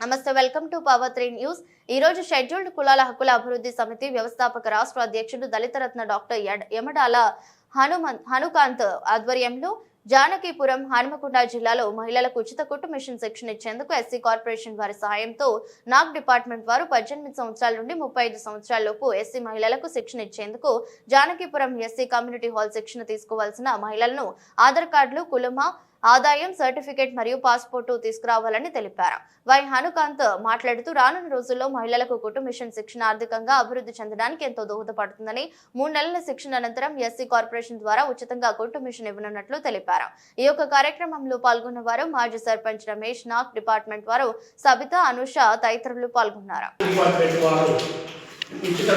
నమస్తే welcome to power three news. ఈ రోజు షెడ్యూల్డ్ కులాల హక్కుల అభివృద్ధి సమితి వ్యవస్థాపక రాష్ట్ర అధ్యక్షుడు దళితరత్న డాక్టర్ యమడాల హనుమంత్ హనుకాంత్ ఆధ్వర్యంలో జానకీపురం హనుమకొండ జిల్లాలో మహిళలకు ఉచిత కుట్టు మిషన్ శిక్షణ ఇచ్చేందుకు ఎస్సీ కార్పొరేషన్ వారి సహాయంతో నాగ్ డిపార్ట్మెంట్ వారు పద్దెనిమిది సంవత్సరాల నుండి ముప్పై ఐదు సంవత్సరాలలోపు ఎస్సీ మహిళలకు శిక్షణ ఇచ్చేందుకు జానకీపురం ఎస్సీ కమ్యూనిటీ హాల్ శిక్షణ తీసుకోవాల్సిన మహిళలను ఆధార్ కార్డులు కులుమ ఆదాయం సర్టిఫికేట్ మరియు పాస్పోర్టు తీసుకురావాలని తెలిపారు. వై హనుకాంత్ మాట్లాడుతూ రానున్న రోజుల్లో మహిళలకు కుటుంబ మిషన్ శిక్షణ ఆర్థికంగా అభివృద్ధి చెందడానికి ఎంతో దోహదపడుతుందని మూడు నెలల శిక్షణ అనంతరం ఎస్సీ కార్పొరేషన్ ద్వారా ఉచితంగా కుటుంబ మిషన్ ఇవ్వనున్నట్లు తెలిపారు. ఈ యొక్క కార్యక్రమంలో పాల్గొన్న వారు మాజీ సర్పంచ్ రమేష్ నాగ్ డిపార్ట్మెంట్ వారు సబిత అనుష తదితరులు పాల్గొన్నారు. ఉచిత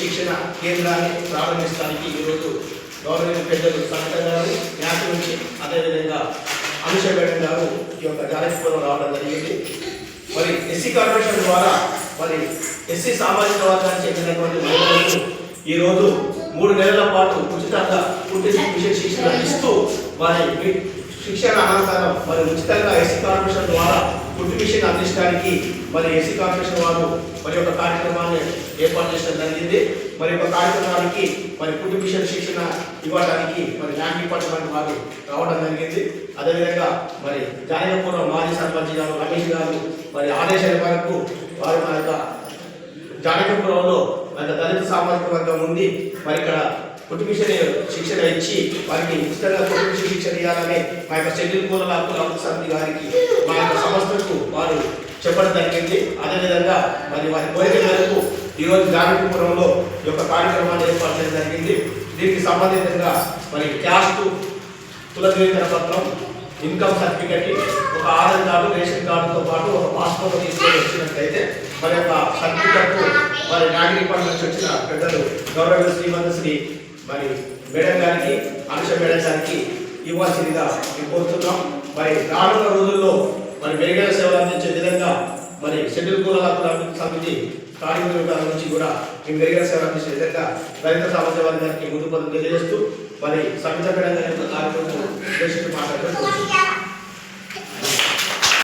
శిక్షణ కేంద్రాన్ని ప్రారంభించడానికి ఈరోజు గవర్నమెంట్ పెద్దలు సంత గారు న్యాస నుంచి అదేవిధంగా అనుష మేడం గారు ఈ యొక్క జానకిపురం రావడం జరిగింది. మరి ఎస్సీ కార్పొరేషన్ ద్వారా మరి ఎస్సీ సామాజిక వర్గానికి చెందినటువంటి మహిళలకు ఈరోజు మూడు నెలల పాటు ఉచితంగా పూర్తి విషయ శిక్షణ ఇస్తూ మరి శిక్షణ అనంతరం మరి ఉచితంగా ఎస్సీ కార్పొరేషన్ ద్వారా మిషన్ అందించడానికి మరి ఎస్సీ కార్పొరేషన్ వారు మరి యొక్క కార్యక్రమాన్ని ఏర్పాటు చేయడం జరిగింది. మరి యొక్క కార్యక్రమానికి మరి కుట్టి మిషన్ శిక్షణ ఇవ్వడానికి మరి ల్యాండ్ డిపార్ట్మెంట్ వారు రావడం జరిగింది. అదేవిధంగా మరి జానకపురం మాజీ సర్పంచ్ గారు రమేష్ గారు మరి ఆదేశాల మేరకు వారు మన యొక్క జానకపురంలో దళిత సామాజిక వర్గం ఉంది మరి ఇక్కడ కుటుంబిషన్ శిక్షణ ఇచ్చి వారికి ఉచితంగా కుటుంబిషన్ శిక్షణ ఇవ్వాలని మా యొక్క షెడ్యూల్ కూరల హక్కుల సమితి గారికి మా యొక్క సంస్థకు వారు చెప్పడం జరిగింది. అదేవిధంగా మరి వారి కోరిక మేరకు ఈరోజు జానకపురంలో ఈ యొక్క కార్యక్రమాన్ని ఏర్పాటు చేయడం జరిగింది. దీనికి సంబంధితంగా మరి క్యాస్ట్ కుల పత్రం ఇన్కమ్ సర్టిఫికెట్ ఒక ఆధార్ కార్డు రేషన్ కార్డుతో పాటు ఒక పాస్పోర్ట్ తీసుకొని వచ్చినట్లయితే మరి యొక్క సర్టిఫికెట్ మరి నాగరిక పండుగ నుంచి వచ్చిన పెద్దలు గౌరవ శ్రీమంత శ్రీ మరి మేడం గారికి అనుష మేడం గారికి ఇవ్వాల్సిందిగా మేము కోరుతున్నాం. మరి రానున్న రోజుల్లో మరి మెరుగైన సేవలు అందించే విధంగా మరి షెడ్యూల్ కుల హక్కుల సమితి కార్మికుల నుంచి కూడా ఈ మెరుగైన సేవలు అందించే విధంగా దళిత సమాజ వర్గానికి ముందు పదం తెలియజేస్తూ మరి సమిత మేడం గారి కార్యక్రమం ఉద్దేశించి మాట్లాడుతూ